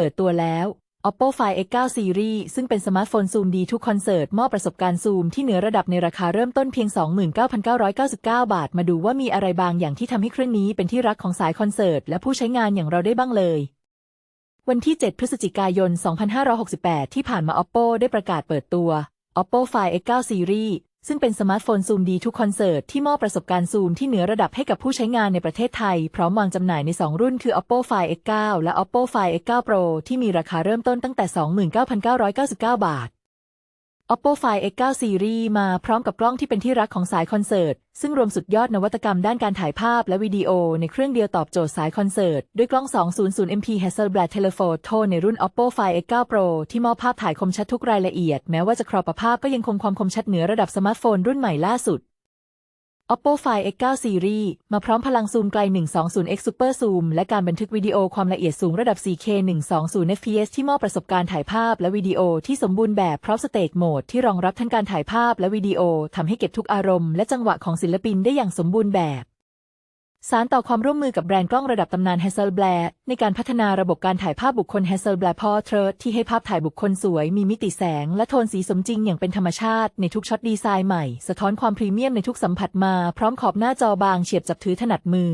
เปิดตัวแล้ว Oppo Find X9 Series ซึ่งเป็นสมาร์ทโฟนซูมดีทุกคอนเสิร์ตมอบประสบการณ์ซูมที่เหนือระดับในราคาเริ่มต้นเพียง 29,999 บาท มาดูว่ามีอะไรบางอย่างที่ทำให้เครื่องนี้เป็นที่รักของสายคอนเสิร์ตและผู้ใช้งานอย่างเราได้บ้างเลยวันที่ 7 พฤศจิกายน 2568 ที่ผ่านมา Oppo ได้ประกาศเปิดตัว Oppo Find X9 Series ซึ่งเป็นสมาร์ทโฟนซูมดีทุกคอนเสิร์ตที่มอบประสบการณ์ซูมที่เหนือระดับให้กับผู้ใช้งานในประเทศไทย พร้อมวางจำหน่ายใน 2 รุ่นคือ Oppo Find X9 และ Oppo Find X9 Pro ที่มีราคาเริ่มต้นตั้งแต่ 29,999 บาท Oppo Find X9 Series มาพร้อมกับกล้องที่เป็นที่รักของสายคอนเสิร์ต ซึ่งรวมสุดยอดนวัตกรรมด้านการถ่ายภาพและวิดีโอในเครื่องเดียวตอบโจทย์สายคอนเสิร์ต ด้วยกล้อง 200 MP Hasselblad Telephoto ในรุ่น Oppo Find X9 Pro ที่มอบภาพถ่ายคมชัดทุกรายละเอียด แม้ว่าจะครอปภาพก็ยังคงความคมชัดเหนือระดับสมาร์ทโฟนรุ่นใหม่ล่าสุด Oppo Find X9 Series มาพร้อมพลังซูมไกล 120x Super Zoom และการบันทึกวิดีโอความละเอียดสูงระดับ 4K 120 fps ที่มอบประสบการณ์ถ่ายภาพและวิดีโอที่สมบูรณ์แบบพร้อมสเตจโหมดที่รองรับทั้งการถ่ายภาพและวิดีโอทำให้เก็บทุกอารมณ์และจังหวะของศิลปินได้อย่างสมบูรณ์แบบ สารต่อความร่วมมือกับแบรนด์กล้องระดับตำนาน Hasselblad ในการพัฒนาระบบการถ่ายภาพบุคคล Hasselblad Portrait ที่ให้ภาพถ่ายบุคคลสวย มีมิติแสง และโทนสีสมจริงอย่างเป็นธรรมชาติ ในทุกช็อตดีไซน์ใหม่ สะท้อนความพรีเมียมในทุกสัมผัสมา พร้อมขอบหน้าจอบางเฉียบจับถือถนัดมือ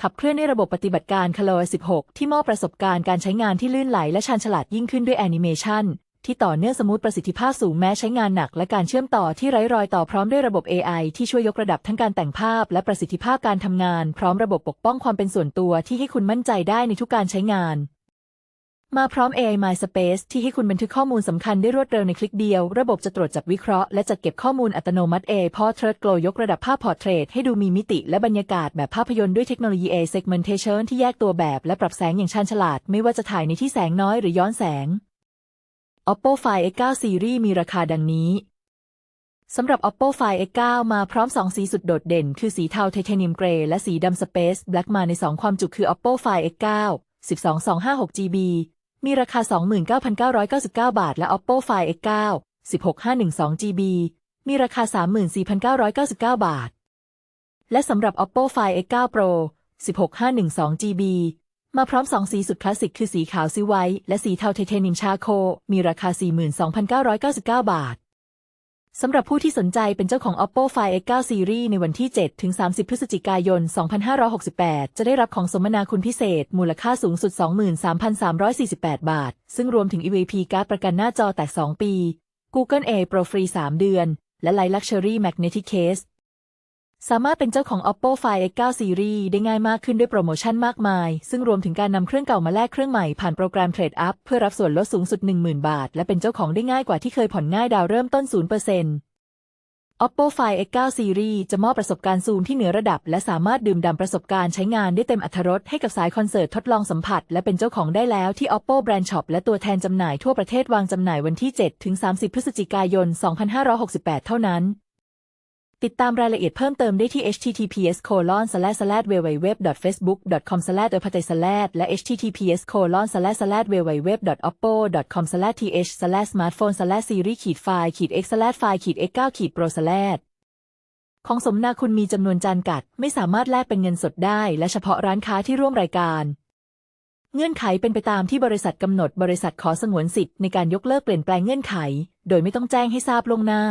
ขับเคลื่อนด้วยระบบปฏิบัติการ Color 16 ที่มอบประสบการณ์การใช้งานที่ลื่นไหลและชาญฉลาดยิ่งขึ้นด้วยแอนิเมชัน ที่ต่อเนื่องสมูทประสิทธิภาพสูงแม้ใช้งานหนักและการเชื่อมต่อที่ไร้รอยต่อพร้อมด้วยระบบ AI ที่ช่วยยกระดับทั้งการแต่งภาพ และประสิทธิภาพการทำงาน พร้อมระบบปกป้องความเป็นส่วนตัวที่ให้คุณมั่นใจได้ในทุกการใช้งาน มาพร้อม AI My Space ที่ให้คุณบันทึกข้อมูลสำคัญได้รวดเร็วในคลิกเดียว ระบบจะตรวจจับวิเคราะห์และจัดเก็บข้อมูลอัตโนมัติ AI Portrait Glow ยกระดับภาพพอร์เทรตให้ดูมีมิติและบรรยากาศแบบภาพยนตร์ด้วยเทคโนโลยี AI Segmentation ที่แยกตัวแบบ และปรับแสงอย่างชาญฉลาด ไม่ว่าจะถ่ายในที่แสงน้อยหรือย้อนแสง Oppo Find X9 Series มีราคาดังนี้ สำหรับ Oppo Find X9 มาพร้อม 2 สีสุดโดดเด่น คือสีเทาไทเทเนียมเกรย์และสีดำสเปซแบล็กมาใน 2 ความจุคือ Oppo Find X9 12256 GB มีราคา 29,999 บาท และ Oppo Find X9 16512 GB มีราคา 34,999 บาท และสำหรับ Oppo Find X9 Pro 16512 GB มาพร้อมสองสีสุดคลาสสิกคือสีขาวซิไวท์และสีเทาไทเทนียมชาโค มีราคา 42,999 บาท สำหรับผู้ที่สนใจเป็นเจ้าของ Oppo Find X9 Series ในวันที่ 7 ถึง 30 พฤศจิกายน 2568 จะได้รับของสมนาคุณพิเศษ มูลค่าสูงสุด 23,348 บาท ซึ่งรวมถึง EVP การ์ดประกันหน้าจอแตก 2 ปี Google A Pro ฟรี3เดือน และ Light Luxury Magnetic Case สามารถเป็นเจ้าของ Oppo Find X9 Series ได้ง่ายมากขึ้นด้วยโปรโมชั่นมากมาย ซึ่งรวมถึงการนำเครื่องเก่ามาแลกเครื่องใหม่ผ่านโปรแกรม Trade Up เพื่อรับส่วนลดสูงสุด 10,000 บาท และเป็นเจ้าของได้ง่ายกว่าที่เคยผ่อนง่ายดาวเริ่มต้น 0% Oppo Find X9 Series จะมอบประสบการณ์ซูมที่เหนือระดับ และสามารถดื่มด่ำประสบการณ์ใช้งานได้เต็มอรรถรสให้กับสายคอนเสิร์ตทดลองสัมผัส และเป็นเจ้าของได้แล้วที่ Oppo Brand Shop และตัวแทนจำหน่ายทั่วประเทศวางจำหน่ายวันที่7ถึง30 พฤศจิกายน 2568 เท่านั้น ติดตามรายละเอียดเพิ่มเติมได้ที่ https colon slash slash www facebook com slash โดยพัตย slash และ https colon slash slash www oppo com slash th slash smartphone slash series ขีดไฟล์ขีด x slash ไฟล์ขีด x 9ขีด pro slash ของสมนาคุณมีจำนวนจานกัด ไม่สามารถแลกเป็นเงินสดได้ และเฉพาะร้านค้าที่ร่วมรายการ เงื่อนไขเป็นไปตามที่บริษัทกำหนด บริษัทขอสงวนสิทธิ์ในการยกเลิกเปลี่ยนแปลงเงื่อนไข โดยไม่ต้องแจ้งให้ทราบล่วงหน้า